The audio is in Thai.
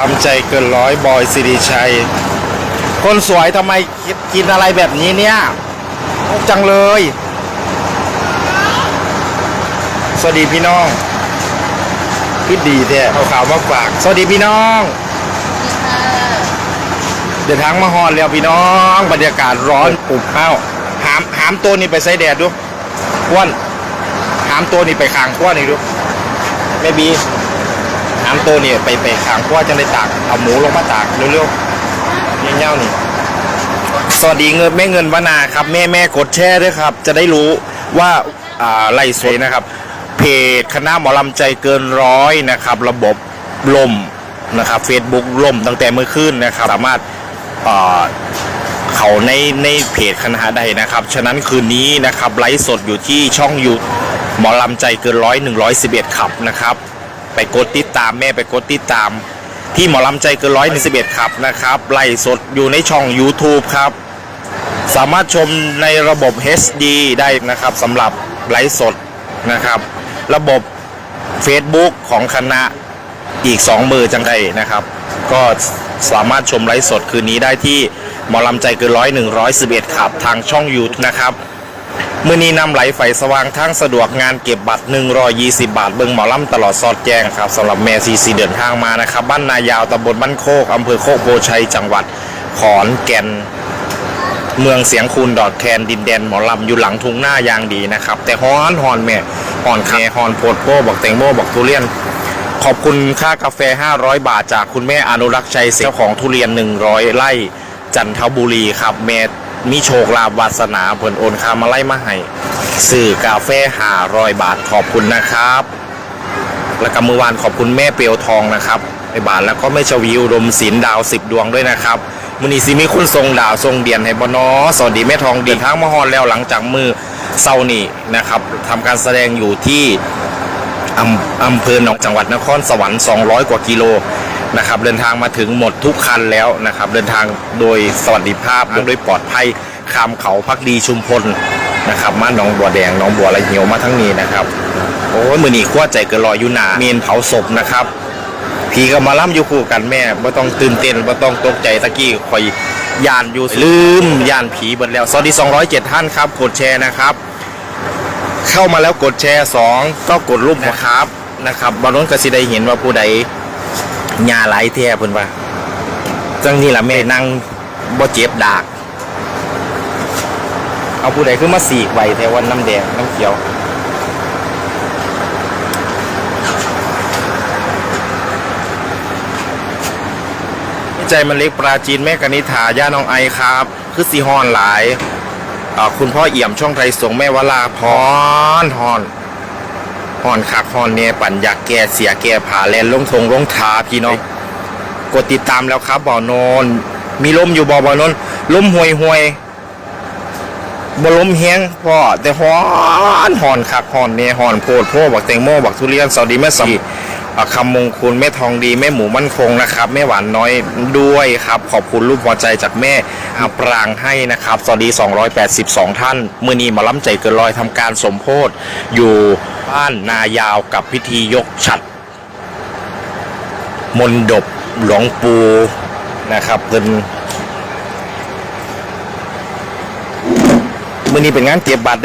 ลำใจเกินร้อยบอยสิริชัย คนสวยทำไมกินอะไรแบบนี้เนี่ยจังเลย สวัสดีพี่น้องพี่ดีแท้เอาข่าวมาฝาก สวัสดีพี่น้อง เดินทางมาฮอนแล้วพี่น้อง บรรยากาศร้อนอุบอ้าหามหามตัวนี้ไปใส่แดดดูอ้วนหามตัวนี้ไปขางขั้วนี่ดูแม่บีามตัวเนี่ยไปไปขางขั้วจะได้ตากเอาหมูลงมาตากเร็วๆเงี้ยวๆนี่ สวัสดีเงินแม่เงินวนาครับ แม่แม่กดแชร์ด้วยครับ จะได้รู้ว่าอ่าไล่สวยนะครับ เพจคณะหมอลำใจเกินร้อยนะครับ ระบบล่มนะครับ Facebook ล่มตั้งแต่เมื่อคืนนะครับ สามารถเขาในในเพจคณะได้นะครับ ฉะนั้นคืนนี้นะครับไลฟ์สดอยู่ที่ช่องยูหมอลำใจเกินร้อยหนึ่งร้อยสิบเอ็ดขับนะครับ ไปกดติดตามแม่ไปกดติดตาม ที่หมอลำใจเกินร้อยหนึ่งสิบเอ็ดขับนะครับไล่สดอยู่ในช่อง YouTube ครับ สามารถชมในระบบ HD ได้นะครับสำหรับไลฟ์สดนะครับ ระบบ Facebook ของคณะอีก 2 มือจังไรนะครับ ก็สามารถชมไลฟ์สดคืนนี้ได้ที่หมอลำใจเกินร้อยหนึ่งร้อยสิบเอ็ดขับทางช่องยูทนะครับ มือนี้นำไหลไฟสว่างทั้งสะดวกงานเก็บบัตร 120 บาท เบิงหมอลำตลอดสอดแจ้งครับสำหรับแม่ซีซีเดินทางมานะครับ บ้านนายาวตำบลบ้านโคกอำเภอโคกโพชัยจังหวัดขอนแก่น เมืองเสียงคูนดอดแคนดินแดนหมอลำอยู่หลังทุ่งหน้ายางดีนะครับ แต่ฮอนฮอนแม่ฮอนแคฮอนโพดโพบอกแตงโมบอกทุเรียนขอบคุณค่ากาแฟ 500 บาทจากคุณแม่อนุรักษ์ชัยเจ้าของทุเรียน 100 ไร่จันทบุรีครับแม่ มีโชคลาภวาสนาเพิ่นโอนคามาไล่มาให้สื่อกาแฟ500บาทขอบคุณนะครับ แล้วก็มือวานขอบคุณแม่เปียวทองนะครับไอบาทแล้วก็แม่ชวีอุดมศิลดาว10ดวงด้วยนะครับมือนี้สิมีคุณทรงดาวทรงเดียนให้บนอสวัสดีแม่ทองเดินทางมาฮอนแล้วหลังจากมือเศร้านี่นะครับทำการแสดงอยู่ที่อำอำเภอหนองจังหวัดนครสวรรค์ 200 กว่ากิโล นะครับเดินทางมาถึงหมดทุกคันแล้วนะครับเดินทางโดยสวัสดิภาพโดยปลอดภัยข้ามเขาพักดีชุมพลนะครับมาหนองบัวแดงหนองบัวไรเหี่ยวมาทั้งนี้นะครับโอ้ยมือนีขั้วใจเกินลอยอยู่หนาเมนเผาศพนะครับผีก็มาล่ำอยู่คู่กันแม่ไม่ต้องตื่นเต้นไม่ต้องตกใจตะกี้คอยยานอยู่ลืมยานผีเบิดแล้วสวัสดี 207 ท่านครับ กดแชร์นะครับ เข้ามาแล้วกดแชร์ 2 ก็กดรูปนะครับนะครับบางน้นก็สิได้เห็นว่าผู้ใด ญาหลายแท้เพิ่นว่าจังนี่ล่ะแม่นั่งบ่เจ็บดาก เอาผู้ใดขึ้นมาสีกไว้แถววันน้ำแดงน้ำเขียวใจมันเล็กปลาจีนแม่กนิษฐาย่าน้องไอครับ คือสีฮอนหลาย คุณพ่อเอี่ยมช่องไทยส่งแม่วลาพรฮอน ฮอนคักฮอนเนี่ยปั่นอยากแก่เสียแก่ผาแลนลงทงลงทาพี่น้องกดติดตามแล้วครับบ่อนอนมีลมอยู่บ่อบ่อนนลมห่วยห่วยบ่ลมแห้งพ่อแต่ฮอนฮอนคักฮอนเนี่ยฮอนโพดโพบักแตงโมบักทุเรียนสวัสดีแม่สมีอ่า คำมงคุณแม่ทองดีแม่หมูมั่นคงนะครับแม่หวานน้อยด้วยครับ ขอบคุณรูปหัวใจจากแม่อาปรางให้นะครับสวัสดี 282 ท่านมือนีมาล้ำใจเกินร้อยทำการสมโพธอยู่บ้านนายาวกับพิธียกฉัดมนดบหลวงปูนะครับเพิ่นมือนี้เป็นงานเก็บบัตรเด้อ